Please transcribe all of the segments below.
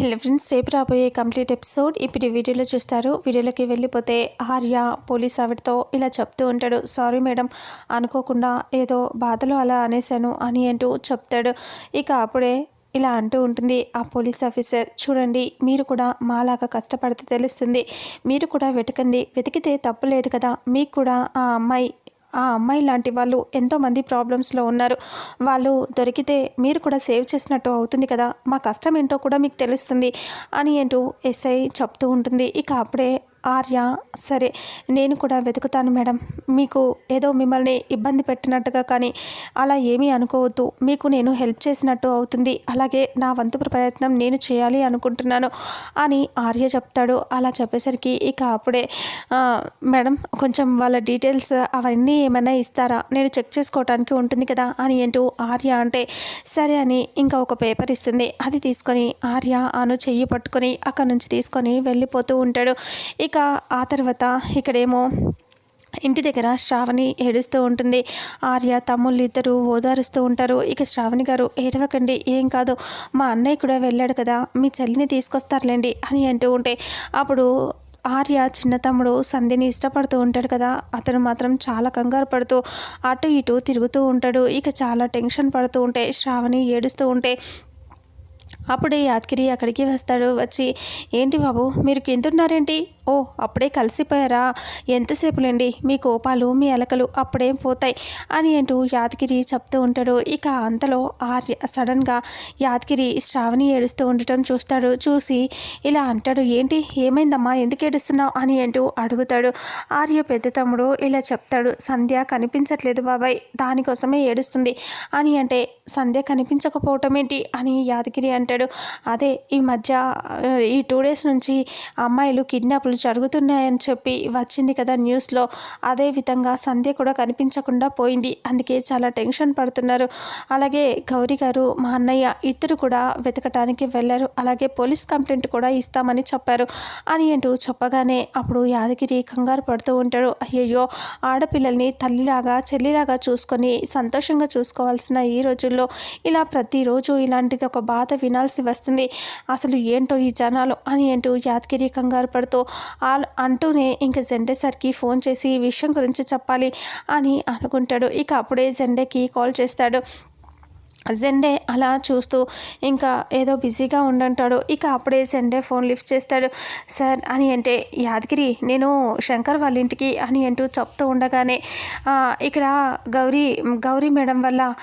Hello friends రేపు రాబోయే complete episode ఇప్పుడు వీడియోలో చూస్తారు. వీడియోలోకి వెళ్ళిపోతే ఆర్య పోలీస్ ఆవిడతో ఇలా చెప్తూ ఉంటాడు. సారీ మేడం అనుకోకుండా ఏదో బాధలో అలా అనేశాను అని అంటూ చెప్తాడు. ఇక అప్పుడే ఇలా అంటూ ఉంటుంది ఆ పోలీస్ ఆఫీసర్. చూడండి మీరు కూడా మాలాగా కష్టపడితే తెలుస్తుంది. మీరు కూడా వెతకండి. వెతికితే తప్పు లేదు కదా. మీకు కూడా ఆ అమ్మాయి ఆ అమ్మాయి లాంటి వాళ్ళు ఎంతోమంది ప్రాబ్లమ్స్లో ఉన్నారు. వాళ్ళు దొరికితే మీరు కూడా సేవ్ చేసినట్టు అవుతుంది కదా. మా కష్టం ఏంటో కూడా మీకు తెలుస్తుంది అని అంటూ ఎస్ఐ చెప్తూ ఉంటుంది. ఇక అప్పుడే ఆర్య సరే నేను కూడా వెతుకుతాను మేడం. మీకు ఏదో మిమ్మల్ని ఇబ్బంది పెట్టినట్టుగా కానీ అలా ఏమీ అనుకోవద్దు. మీకు నేను హెల్ప్ చేసినట్టు అవుతుంది. అలాగే నా వంతు ప్రయత్నం నేను చేయాలి అనుకుంటున్నాను అని ఆర్య చెప్తాడు. అలా చెప్పేసరికి ఇక అప్పుడే మేడం కొంచెం వాళ్ళ డీటెయిల్స్ అవన్నీ ఏమైనా ఇస్తారా? నేను చెక్ చేసుకోవటానికి ఉంటుంది కదా అని ఏంటో ఆర్య అంటే సరే అని ఇంకా ఒక పేపర్ ఇస్తుంది. అది తీసుకొని ఆర్య అను చెయ్యి పట్టుకొని అక్కడ నుంచి తీసుకొని వెళ్ళిపోతూ ఉంటాడు. ఇక ఇక ఆ తర్వాత ఇక్కడేమో ఇంటి దగ్గర శ్రావణి ఏడుస్తూ ఉంటుంది. ఆర్య తమ్ముళ్ళు ఇద్దరు ఓదారుస్తూ ఉంటారు. ఇక శ్రావణి గారు ఏడవకండి ఏం కాదు. మా అన్నయ్య కూడా వెళ్ళాడు కదా మీ చెల్లిని తీసుకొస్తారులేండి అని అంటూ ఉంటే అప్పుడు ఆర్య చిన్న తమ్ముడు సంధిని ఇష్టపడుతూ ఉంటాడు కదా అతను మాత్రం చాలా కంగారు పడుతూ అటు ఇటు తిరుగుతూ ఉంటాడు. ఇక చాలా టెన్షన్ పడుతూ ఉంటే శ్రావణి ఏడుస్తూ ఉంటే అప్పుడే యాదగిరి అక్కడికి వస్తాడు. వచ్చి ఏంటి బాబు మీరు కిందున్నారేంటి ఓ అప్పుడే కలిసిపోయారా? ఎంతసేపులేండి? మీ కోపాలు మీ అలకలు అప్పుడేం పోతాయి? అని అంటూ యాదగిరి చెప్తూ ఉంటాడు. ఇక అంతలో ఆర్య సడన్గా యాదగిరి శ్రావణి ఏడుస్తూ ఉండటం చూస్తాడు. చూసి ఇలా అంటాడు ఏంటి? ఏమైందమ్మా? ఎందుకు ఏడుస్తున్నావు? అని అంటూ అడుగుతాడు. ఆర్య పెద్ద తమ్ముడు ఇలా చెప్తాడు సంధ్య కనిపించట్లేదు బాబాయ్ దానికోసమే ఏడుస్తుంది. అని అంటే సంధ్య కనిపించకపోవటం ఏంటి అని యాదగిరి అంటాడు. అదే ఈ మధ్య ఈ టూ డేస్ నుంచి అమ్మాయిలు కిడ్నాప్లు జరుగుతున్నాయని చెప్పి వచ్చింది కదా న్యూస్లో. అదే విధంగా సంధ్య కూడా కనిపించకుండా పోయింది. అందుకే చాలా టెన్షన్ పడుతున్నారు. అలాగే గౌరీ గారు మా అన్నయ్య ఇద్దరు కూడా వెతకటానికి వెళ్ళారు. అలాగే పోలీస్ కంప్లైంట్ కూడా ఇస్తామని చెప్పారు అని అంటూ చెప్పగానే అప్పుడు యాదగిరి కంగారు పడుతూ ఉంటాడు. అయ్యయ్యో ఆడపిల్లల్ని తల్లిలాగా చెల్లిలాగా చూసుకొని సంతోషంగా చూసుకోవాల్సిన ఈ రోజుల్లో ఇలా ప్రతిరోజు ఇలాంటిది ఒక బాధ వినాల్సి వస్తుంది. అసలు ఏంటో ఈ జనాలు అని అంటూ యాదగిరి కంగారు పడుతూ అంటూనే ఇంకా జెండే సార్కి ఫోన్ చేసి ఈ విషయం గురించి చెప్పాలి అని అనుకుంటాడు. ఇక అప్పుడే జెండేకి కాల్ చేస్తాడు. జెండే అలా చూస్తూ ఇంకా ఏదో బిజీగా ఉండంటాడు. ఇక అప్పుడే జెండే ఫోన్ లిఫ్ట్ చేస్తాడు. సార్ అని అంటే యాదగిరి నేను శంకర్ వాళ్ళ ఇంటికి అని అంటూ చెప్తూ ఉండగానే ఇక్కడ గౌరీ గౌరీ మేడం వల్ల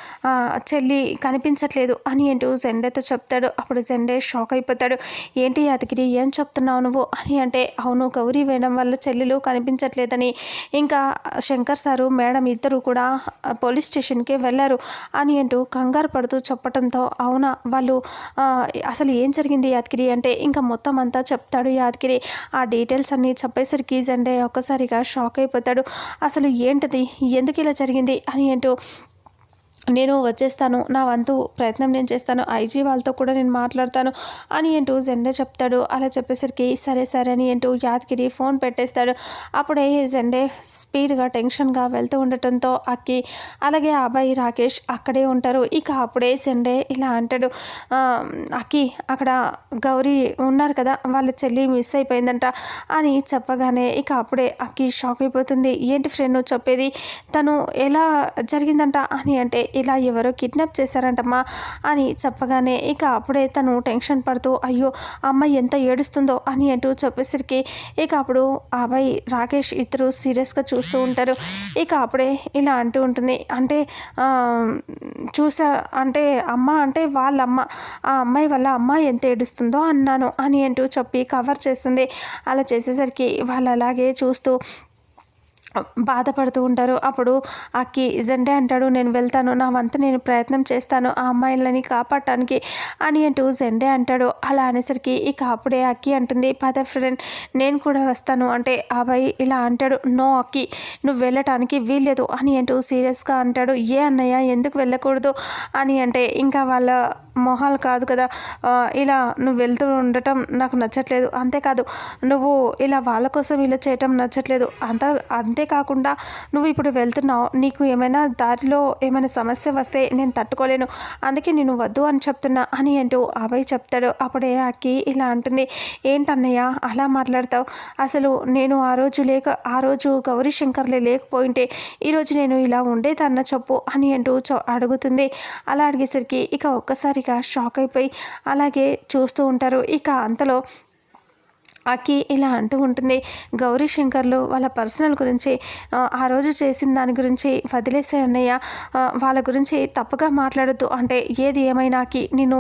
చెల్లి కనిపించట్లేదు అని అంటూ జెండేతో చెప్తాడు. అప్పుడు జెండే షాక్ అయిపోతాడు. ఏంటి యాదగిరి ఏం చెప్తున్నావు నువ్వు? అని అంటే అవును గౌరీ మేడం వల్ల చెల్లెలు కనిపించట్లేదని. ఇంకా శంకర్ సారు మేడం ఇద్దరు కూడా పోలీస్ స్టేషన్కి వెళ్ళారు అని అంటూ కంగారు పడుతూ చెప్పడంతో అవునా? వాళ్ళు అసలు ఏం జరిగింది యాదగిరి? అంటే ఇంకా మొత్తం అంతా చెప్తాడు యాదగిరి. ఆ డీటెయిల్స్ అన్నీ చెప్పేసరికి జెండే ఒక్కసారిగా షాక్ అయిపోతాడు. అసలు ఏంటిది? ఎందుకు ఇలా జరిగింది? అని అంటూ నేను వచ్చేస్తాను నా వంతు ప్రయత్నం నేను చేస్తాను ఐజీ వాళ్ళతో కూడా నేను మాట్లాడతాను అని అంటూ జెండే చెప్తాడు. అలా చెప్పేసరికి సరే సరే అని అంటూ యాదగిరి ఫోన్ పెట్టేస్తాడు. అప్పుడే జెండే స్పీడ్గా టెన్షన్గా వెళ్తూ ఉండటంతో అక్కి అలాగే ఆ అబ్బాయి రాకేష్ అక్కడే ఉంటారు. ఇక అప్పుడే జెండే ఇలా అంటాడు. అక్కి అక్కడ గౌరీ ఉన్నారు కదా వాళ్ళ చెల్లి మిస్ అయిపోయిందంట అని చెప్పగానే ఇక అప్పుడే అక్కి షాక్ అయిపోతుంది. ఏంటి ఫ్రెండ్ నువ్వు చెప్పేది? తను ఎలా జరిగిందంట? అని అంటే ఇలా ఎవరో కిడ్నాప్ చేశారంటమ్మా అని చెప్పగానే ఇక అప్పుడే తను టెన్షన్ పడుతూ అయ్యో అమ్మాయి ఎంత ఏడుస్తుందో అని అంటూ చెప్పేసరికి ఇక అప్పుడు ఆ అబ్బాయి రాకేష్ ఇద్దరు సీరియస్గా చూస్తూ ఉంటారు. ఇక అప్పుడే ఇలా అంటూ ఉంటుంది అంటే చూసా అంటే అమ్మ అంటే వాళ్ళమ్మ ఆ అమ్మాయి వల్ల అమ్మ ఎంత ఏడుస్తుందో అన్నాను అని అంటూ చెప్పి కవర్ చేస్తుంది. అలా చేసేసరికి వాళ్ళు అలాగే చూస్తూ బాధపడుతూ ఉంటారు. అప్పుడు అక్కి జెండే అంటాడు నేను వెళ్తాను నా వంతు నేను ప్రయత్నం చేస్తాను ఆ అమ్మాయిలని కాపాడటానికి అని అంటూ జెండే అంటాడు. అలా అనేసరికి ఇక అప్పుడే అక్కి అంటుంది పద ఫ్రెండ్ నేను కూడా వస్తాను. అంటే ఆ అబ్బాయి ఇలా అంటాడు నో అక్కి నువ్వు వెళ్ళటానికి వీల్లేదు అని అంటూ సీరియస్గా అంటాడు. ఏ అన్నయ్య ఎందుకు వెళ్ళకూడదు? అని అంటే ఇంకా వాళ్ళ మొహాలు కాదు కదా ఇలా నువ్వు వెళ్తూ ఉండటం నాకు నచ్చట్లేదు. అంతేకాదు నువ్వు ఇలా వాళ్ళ కోసం ఇలా చేయటం నచ్చట్లేదు. అంత అంతే అంతేకాకుండా నువ్వు ఇప్పుడు వెళ్తున్నావు నీకు ఏమైనా దారిలో ఏమైనా సమస్య వస్తే నేను తట్టుకోలేను అందుకే నేను వద్దు అని చెప్తున్నా అని అంటూ అభయ్ చెప్తాడు. అప్పుడే అక్కి ఇలా అంటుంది ఏంటన్నయ్య అలా మాట్లాడతావు? అసలు నేను ఆ రోజు లేక ఆ రోజు గౌరీ శంకర్లే లేకపోయింటే ఈరోజు నేను ఇలా ఉండేదన్న చెప్పు అని అంటూ అడుగుతుంది. అలా అడిగేసరికి ఇక ఒక్కసారిగా షాక్ అయిపోయి అలాగే చూస్తూ ఉంటారు. ఇక అంతలో అక్కి ఇలా అంటూ ఉంటుంది. గౌరీ శంకర్లు వాళ్ళ పర్సనల్ గురించి ఆ రోజు చేసిన దాని గురించి వదిలేసే అన్నయ్య. వాళ్ళ గురించి తప్పుగా మాట్లాడద్దు. అంటే ఏది ఏమైనాకి నేను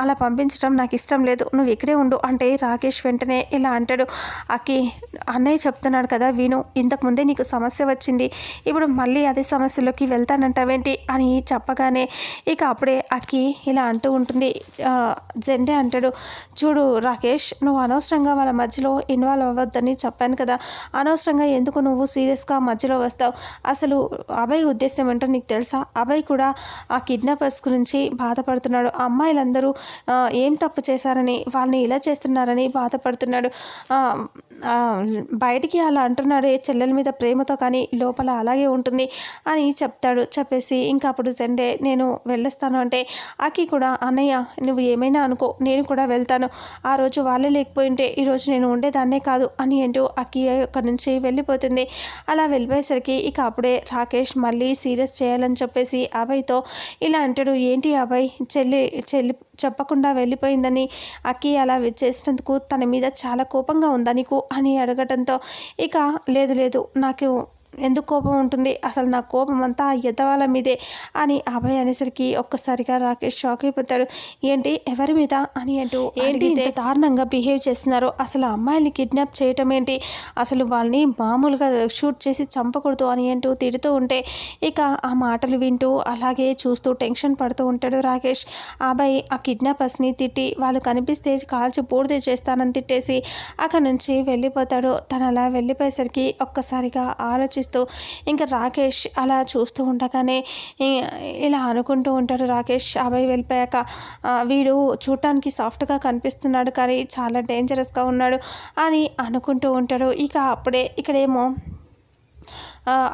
అలా పంపించడం నాకు ఇష్టం లేదు. నువ్వు ఇక్కడే ఉండు. అంటే రాకేష్ వెంటనే ఇలా అంటాడు. అక్కి అన్నయ్య చెప్తున్నాడు కదా విను ఇంతకుముందే నీకు సమస్య వచ్చింది. ఇప్పుడు మళ్ళీ అదే సమస్యలోకి వెళ్తానంటావేంటి? అని చెప్పగానే ఇక అప్పుడే అక్కి ఇలా అంటూ ఉంటుంది. జెండే అంటాడు. చూడు రాకేష్ నువ్వు అనవసరంగా వాళ్ళ మధ్యలో ఇన్వాల్వ్ అవ్వద్దని చెప్పాను కదా. అనవసరంగా ఎందుకు నువ్వు సీరియస్గా మధ్యలో వస్తావు? అసలు అభయ్ ఉద్దేశం ఏంటో నీకు తెలుసా? అభయ్ కూడా ఆ కిడ్నాపర్స్ గురించి బాధపడుతున్నాడు. అమ్మాయిలందరూ ఏం తప్పు చేశారని వాళ్ళని ఇలా చేస్తున్నారని బాధపడుతున్నాడు. బయటికి అలా అంటున్నాడు చెల్లెల మీద ప్రేమతో కానీ లోపల అలాగే ఉంటుంది అని చెప్తాడు. చెప్పేసి ఇంకా అప్పుడు సండే నేను వెళ్ళొస్తాను అంటే అకి కూడా అన్నయ్య నువ్వు ఏమైనా అనుకో నేను కూడా వెళ్తాను. ఆ రోజు వాళ్ళే లేకపోయింటే ఈరోజు నేను ఉండేదాన్నే కాదు అని అంటూ అక్కి అక్కడి నుంచి వెళ్ళిపోతుంది. అలా వెళ్ళిపోయేసరికి ఇక అప్పుడే రాకేష్ మళ్ళీ సీరియస్ చేయాలని చెప్పేసి అభయ్తో ఇలా అంటాడు. ఏంటి అభయ్ చెల్లి చెల్లి చెప్పకుండా వెళ్ళిపోయిందని అక్కి అలా చేసినందుకు తన మీద చాలా కోపంగా ఉందా నీకు అని అడగటంతో ఇక లేదు లేదు నాకు ఎందుకు కోపం ఉంటుంది? అసలు నా కోపం అంతా ఆ ఎదవాళ్ళ మీదే అని అభయ్ అనేసరికి ఒక్కసారిగా రాకేష్ షాక్ అయిపోతాడు. ఏంటి? ఎవరి మీద? అని అంటూ ఏంటి ఇంత దారుణంగా బిహేవ్ చేస్తున్నారు? అసలు అమ్మాయిని కిడ్నాప్ చేయటం ఏంటి? అసలు వాళ్ళని మామూలుగా షూట్ చేసి చంపకూడదు అని అంటూ తిడుతూ ఉంటే ఇక ఆ మాటలు వింటూ అలాగే చూస్తూ టెన్షన్ పడుతూ ఉంటాడు రాకేష్. అబ్బాయి ఆ కిడ్నాపర్స్ని తిట్టి వాళ్ళు కనిపిస్తే కాల్చి పూర్తి చేస్తానని తిట్టేసి అక్కడ నుంచి వెళ్ళిపోతాడు. తను అలా వెళ్ళిపోయేసరికి ఒక్కసారిగా ఆలోచిస్తూ చేస్తూ ఇంకా రాకేష్ అలా చూస్తూ ఉండగానే ఇలా అనుకుంటూ ఉంటాడు రాకేష్ అబ్బాయి వెళ్ళిపోయాక వీడు చూడటానికి సాఫ్ట్గా కనిపిస్తున్నాడు కానీ చాలా డేంజరస్గా ఉన్నాడు అని అనుకుంటూ ఉంటాడు. ఇక అప్పుడే ఇక్కడేమో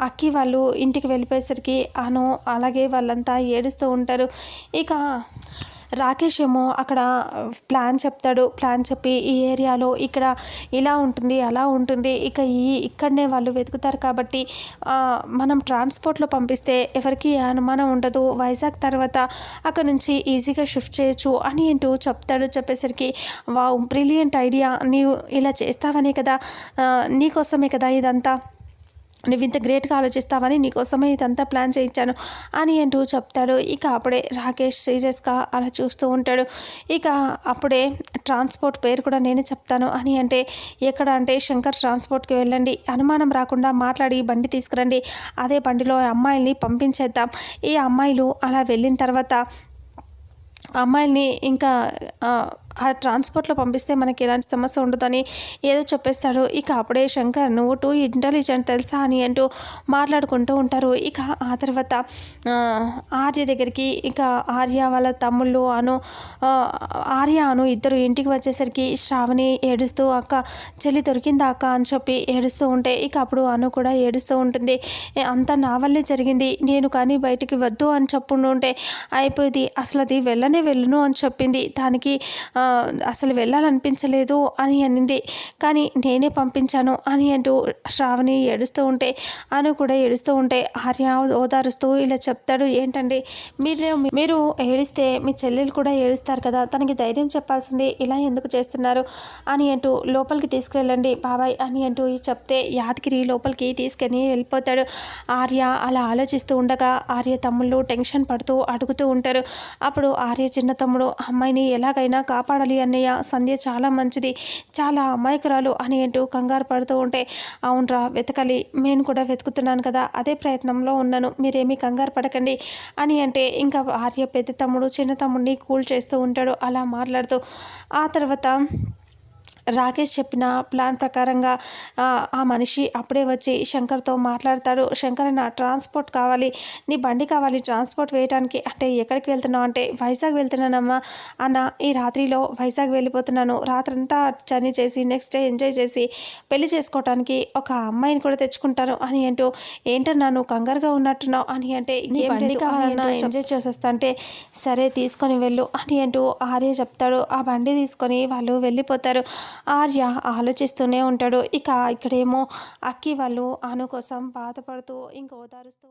అక్కి వాళ్ళు ఇంటికి వెళ్ళిపోయేసరికి అను అలాగే వాళ్ళంతా ఏడుస్తూ ఉంటారు. ఇక రాకేష్ ఏమో అక్కడ ప్లాన్ చెప్తాడు. ప్లాన్ చెప్పి ఈ ఏరియాలో ఇక్కడ ఇలా ఉంటుంది అలా ఉంటుంది. ఇక ఈ ఇక్కడనే వాళ్ళు వెతుకుతారు కాబట్టి మనం ట్రాన్స్పోర్ట్లో పంపిస్తే ఎవరికి అనుమానం ఉండదు. వైజాగ్ తర్వాత అక్కడ నుంచి ఈజీగా షిఫ్ట్ చేయొచ్చు అని ఏంటో చెప్తాడు. చెప్పేసరికి వా బ్రిలియంట్ ఐడియా. నీవు ఇలా చేస్తావనే కదా నీకోసమే కదా ఇదంతా? నువ్వు ఇంత గ్రేట్గా ఆలోచిస్తావని నీకోసమే ఇదంతా ప్లాన్ చేయించాను అని అంటూ చెప్తాడు. ఇక అప్పుడే రాకేష్ సీరియస్గా అలా చూస్తూ ఉంటాడు. ఇక అప్పుడే ట్రాన్స్పోర్ట్ పేరు కూడా నేనే చెప్తాను అని అంటే ఎక్కడ అంటే శంకర్ ట్రాన్స్పోర్ట్కి వెళ్ళండి అనుమానం రాకుండా మాట్లాడి బండి తీసుకురండి అదే బండిలో అమ్మాయిల్ని పంపించేద్దాం. ఈ అమ్మాయిలు అలా వెళ్ళిన తర్వాత అమ్మాయిల్ని ఇంకా ఆ ట్రాన్స్పోర్ట్లో పంపిస్తే మనకి ఎలాంటి సమస్య ఉండదని ఏదో చెప్పేస్తాడు. ఇక అప్పుడే శంకర్ నువ్వు టూ ఇంటెలిజెంట్ తెలుసా? అని అంటూ మాట్లాడుకుంటూ ఉంటారు. ఇక ఆ తర్వాత ఆర్య దగ్గరికి ఇక ఆర్య వాళ్ళ తమ్ముళ్ళు అను ఆర్య అను ఇద్దరు ఇంటికి వచ్చేసరికి శ్రావణి ఏడుస్తూ అక్క చెల్లి దొరికిందా అక్క? అని చెప్పి ఏడుస్తూ ఉంటే ఇక అప్పుడు అను కూడా ఏడుస్తూ ఉంటుంది. అంతా నా వల్లే జరిగింది. నేను కానీ బయటికి వద్దు అని చెప్పుంటుంటే అయిపోయింది. అసలు అది వెళ్ళనే వెళ్ళను అని చెప్పింది. దానికి అసలు వెళ్ళాలనిపించలేదు అని అనింది. కానీ నేనే పంపించాను అని అంటూ శ్రావణి ఏడుస్తూ ఉంటే అను కూడా ఏడుస్తూ ఉంటే ఆర్య ఓదారుస్తూ ఇలా చెప్తాడు. ఏంటండి మీరు మీరు ఏడిస్తే మీ చెల్లెలు కూడా ఏడుస్తారు కదా తనకి ధైర్యం చెప్పాల్సింది ఇలా ఎందుకు చేస్తున్నారు? అని అంటూ లోపలికి తీసుకువెళ్ళండి. బాబాయ్ అని అంటూ చెప్తే యాదగిరి లోపలికి తీసుకొని వెళ్ళిపోతాడు. ఆర్య అలా ఆలోచిస్తూ ఉండగా ఆర్య తమ్ముళ్ళు టెన్షన్ పడుతూ అడుగుతూ ఉంటారు. అప్పుడు ఆర్య చిన్న తమ్ముడు అమ్మాయిని ఎలాగైనా కాపాడు కాపాడాలి అన్నయ్య. సంధ్య చాలా మంచిది. చాలా అమాయకురాలు అని అంటూ కంగారు పడుతూ ఉంటే అవునరా వెతకాలి. నేను కూడా వెతుకుతున్నాను కదా అదే ప్రయత్నంలో ఉన్నాను. మీరేమీ కంగారు పడకండి అని అంటే ఇంకా భార్య పెద్ద తమ్ముడు చిన్న తమ్ముడిని కూల్ చేస్తూ ఉంటాడు. అలా మాట్లాడుతూ ఆ తర్వాత రాకేష్ చెప్పిన ప్లాన్ ప్రకారంగా ఆ, మనిషి అప్పుడే వచ్చి శంకర్తో మాట్లాడతాడు. శంకర్ అన్న ట్రాన్స్పోర్ట్ కావాలి. నీ బండి కావాలి. ట్రాన్స్పోర్ట్ వేయడానికి అంటే ఎక్కడికి వెళ్తున్నావు అంటే వైజాగ్ వెళ్తున్నానమ్మా అన్న ఈ రాత్రిలో వైజాగ్ వెళ్ళిపోతున్నాను. రాత్రంతా జర్నీ చేసి నెక్స్ట్ డే ఎంజాయ్ చేసి పెళ్ళి చేసుకోవటానికి ఒక అమ్మాయిని కూడా తెచ్చుకుంటాను అని అంటూ ఏంటన్నా నువ్వు కంగారుగా ఉన్నట్టున్నావు అని అంటే నీ "ఏం బండి లేదు" అని కావాలన్నా ఎంజాయ్ చేసేస్తా అంటే సరే తీసుకొని వెళ్ళు అని అంటూ ఆర్య చెప్తాడు. ఆ బండి తీసుకొని వాళ్ళు వెళ్ళిపోతారు. ఆర్య ఆలోచిస్తూనే ఉంటాడు. ఇక ఇక్కడేమో అక్కి వాళ్ళు అను కోసం బాధపడుతూ ఇంక ఓదారుస్తూ